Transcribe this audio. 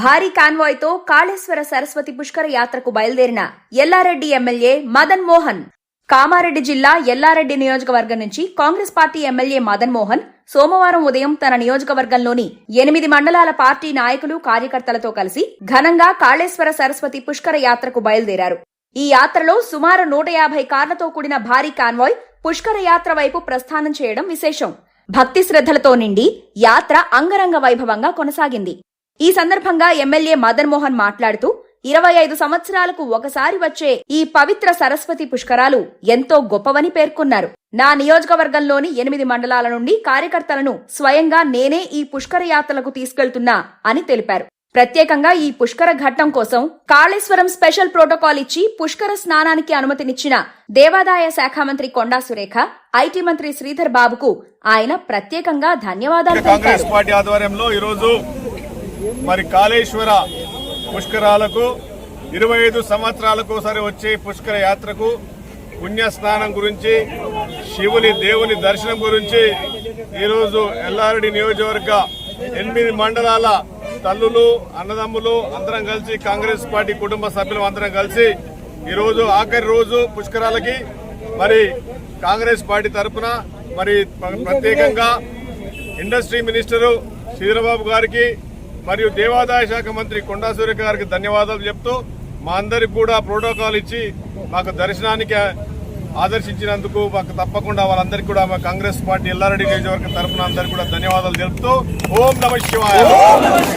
భారీ కాన్వాయ్తో కాళేశ్వర సరస్వతి పుష్కర యాత్రకు బయలుదేరిన ఎల్లారెడ్డి ఎమ్మెల్యే మదన్ మోహన్. కామారెడ్డి జిల్లా ఎల్లారెడ్డి నియోజకవర్గం నుంచి కాంగ్రెస్ పార్టీ ఎమ్మెల్యే మదన్ మోహన్ సోమవారం ఉదయం తన నియోజకవర్గంలోని ఎనిమిది మండలాల పార్టీ నాయకులు కార్యకర్తలతో కలిసి ఘనంగా కాళేశ్వర సరస్వతి పుష్కర యాత్రకు బయలుదేరారు. ఈ యాత్రలో సుమారు నూట యాభై కార్లతో కూడిన భారీ కాన్వాయ్ పుష్కర యాత్ర వైపు ప్రస్థానం చేయడం విశేషం. భక్తి శ్రద్ధలతో నిండి యాత్ర అంగరంగ వైభవంగా కొనసాగింది. ఈ సందర్భంగా ఎమ్మెల్యే మదన్ మోహన్ మాట్లాడుతూ ఇరవై ఐదు సంవత్సరాలకు ఒకసారి వచ్చే ఈ పవిత్ర సరస్వతి పుష్కరాలు ఎంతో గొప్పవని పేర్కొన్నారు. నా నియోజకవర్గంలోని ఎనిమిది మండలాల నుండి కార్యకర్తలను స్వయంగా నేనే ఈ పుష్కర యాత్రలకు తీసుకెళ్తున్నా అని తెలిపారు. ప్రత్యేకంగా ఈ పుష్కర ఘట్టం కోసం కాళేశ్వరం స్పెషల్ ప్రోటోకాల్ ఇచ్చి పుష్కర స్నానానికి అనుమతినిచ్చిన దేవాదాయ శాఖ మంత్రి కొండా సురేఖ ఐటీ మంత్రి శ్రీధర్ బాబుకు ఆయన ప్రత్యేకంగా ధన్యవాదాలు కాంగ్రెస్ తెలిపారు. పార్టీ ఆధ్వర్యంలో ఈరోజు మరి కాళేశ్వర పుష్కరాలకు ఇరవై ఐదు సంవత్సరాలకు ఒకసారి వచ్చే పుష్కర యాత్రకు పుణ్యస్నానం గురించి శివుని దేవుని దర్శనం గురించి ఈరోజు ఎల్లారెడ్డి నియోజకవర్గ ఎనిమిది మండలాల తల్లులు అన్నదమ్ములు అందరం కలిసి కాంగ్రెస్ పార్టీ కుటుంబ సభ్యులు అందరం కలిసి ఈరోజు ఆఖరి రోజు పుష్కరాలకి మరి కాంగ్రెస్ పార్టీ తరఫున మరి ప్రత్యేకంగా ఇండస్ట్రీ మినిస్టరు శ్రీధరబాబు గారికి మరియు దేవాదాయ శాఖ మంత్రి కొండా సూర్య గారికి ధన్యవాదాలు చెప్తూ మా అందరికి కూడా ప్రోటోకాల్ ఇచ్చి మాకు దర్శనానికి ఆదర్శించినందుకు మాకు తప్పకుండా వాళ్ళందరికీ కూడా మా కాంగ్రెస్ పార్టీ ఎల్లారెడ్డి నియోజకవర్గం తరఫున అందరికీ కూడా ధన్యవాదాలు తెలుపుతూ ఓం నమ శివాయ.